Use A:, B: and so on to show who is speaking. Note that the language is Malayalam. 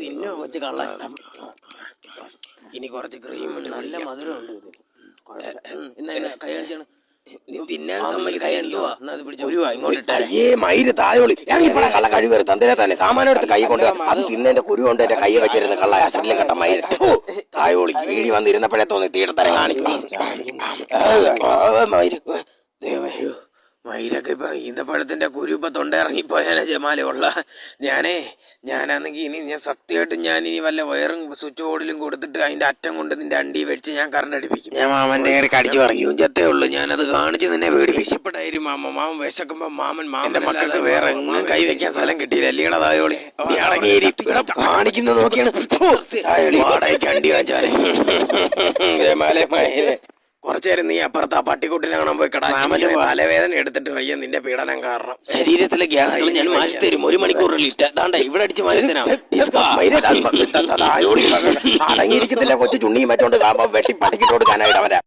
A: തിന്നോ?
B: ഇനി കുറച്ച് ക്രീം
A: നല്ല മധുരമുണ്ട് ഇത് കുഴപ്പമില്ല. ഉം, ഇന്നാ ഇന്നാ കൈ കാണിച്ചാണ്?
B: നീ തിന്നാൻ
A: കൈ എന്തുവാ? എന്നാ അത് പിടിച്ചോ?
B: ഒരു ഇങ്ങോട്ട് ഇട്ടേ.
C: അയ്യേ മയിൽ ഇറങ്ങിപ്പോടാ കള്ള കഴിവ് തന്തേ തന്നെ സാമാനം എടുത്ത് കൈ കൊണ്ട് അത് തിന്നേന്റെ കുരു കൊണ്ട് എന്റെ കൈ വെച്ചിരുന്ന കള്ള അസലിലും കെട്ട മയിൽ. താഴോളി. തായോളി വീടി വന്നിരുന്നപ്പോഴേ തോന്നി തീടത്തരം കാണിക്കും
B: മയിൽ. മയിലൊക്കെ ഇപ്പൊ ഈന്തപ്പഴത്തിന്റെ കുരു ഇപ്പൊ തൊണ്ട ഇറങ്ങിപ്പോയാലേ ജമാലുള്ള ഞാനേ ഞാനാണെങ്കി ഇനി ഞാൻ സത്യമായിട്ട് ഞാൻ ഇനി വല്ല വയറും സ്വിച്ച് ബോർഡിലും കൊടുത്തിട്ട് അതിന്റെ അറ്റം കൊണ്ട് നിന്റെ അണ്ടി വെടിച്ച് ഞാൻ കറണ്ട് അടിപ്പിക്കും ഞാൻ മാമന്റെ കയറി കടിച്ചു പറയും ചത്തേ ഉള്ളൂ ഞാനത് കാണിച്ച് നിന്നെ പേടിപ്പിച്ചപ്പെട്ടായിരുന്നു മാമ മാമൻ വിശക്കുമ്പോ മാമൻ മാമന്റെ മക്കൾക്ക് വേറെ എങ്ങും കൈ വെക്കാൻ സ്ഥലം കിട്ടിയില്ല അല്ലീടെ തായോളി നീ അടങ്ങിയേരി കാണിക്കുന്ന നോക്കിയാണ് അണ്ടി വെച്ചാലേ
C: ജമാലെ മയിൽ
B: കുറച്ചു നേരം നീ അപ്പുറത്ത് ആ പട്ടിക്കുട്ടിനെ കാണാൻ പോയി കടാ. തലവേദന എടുത്തിട്ട് വയ്യ നിന്റെ പീഡനം കാരണം.
A: ശരീരത്തിലെ ഗ്യാസുകൾ ഞാൻ മാറ്റി തരും. ഒരു മണിക്കൂർ ലിസ്റ്റ് ഇവിടെ അടിച്ച് മാറ്റി
C: അടങ്ങിയിരിക്കത്തില്ല കൊച്ചു ചുണ്ണിയും വെച്ചോണ്ട് വെട്ടി പട്ടിക്കിട്ട് കൊടുക്കാനായിട്ട് അവരെ